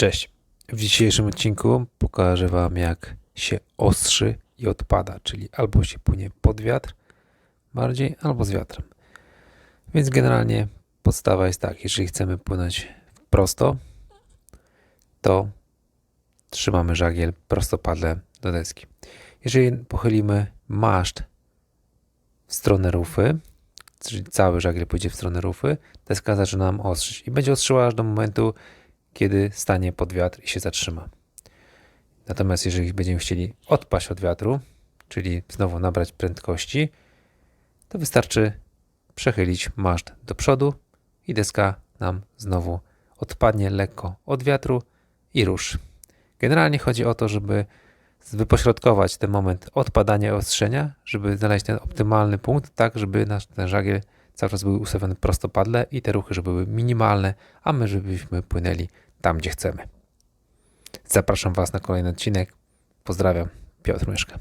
Cześć. W dzisiejszym odcinku pokażę Wam, jak się ostrzy i odpada, czyli albo się płynie pod wiatr bardziej, albo z wiatrem. Więc generalnie podstawa jest tak, jeżeli chcemy płynąć prosto, to trzymamy żagiel prostopadle do deski. Jeżeli pochylimy maszt w stronę rufy, czyli cały żagiel pójdzie w stronę rufy, deska zaczyna nam ostrzyć i będzie ostrzyła aż do momentu, kiedy stanie pod wiatr i się zatrzyma. Natomiast jeżeli będziemy chcieli odpaść od wiatru, czyli znowu nabrać prędkości, to wystarczy przechylić maszt do przodu i deska nam znowu odpadnie lekko od wiatru i ruszy. Generalnie chodzi o to, żeby wypośrodkować ten moment odpadania ostrzenia, żeby znaleźć ten optymalny punkt, tak żeby nasz ten żagiel cały czas był ustawiony prostopadle i te ruchy, żeby były minimalne, a my żebyśmy płynęli tam, gdzie chcemy. Zapraszam Was na kolejny odcinek. Pozdrawiam, Piotr Myszka.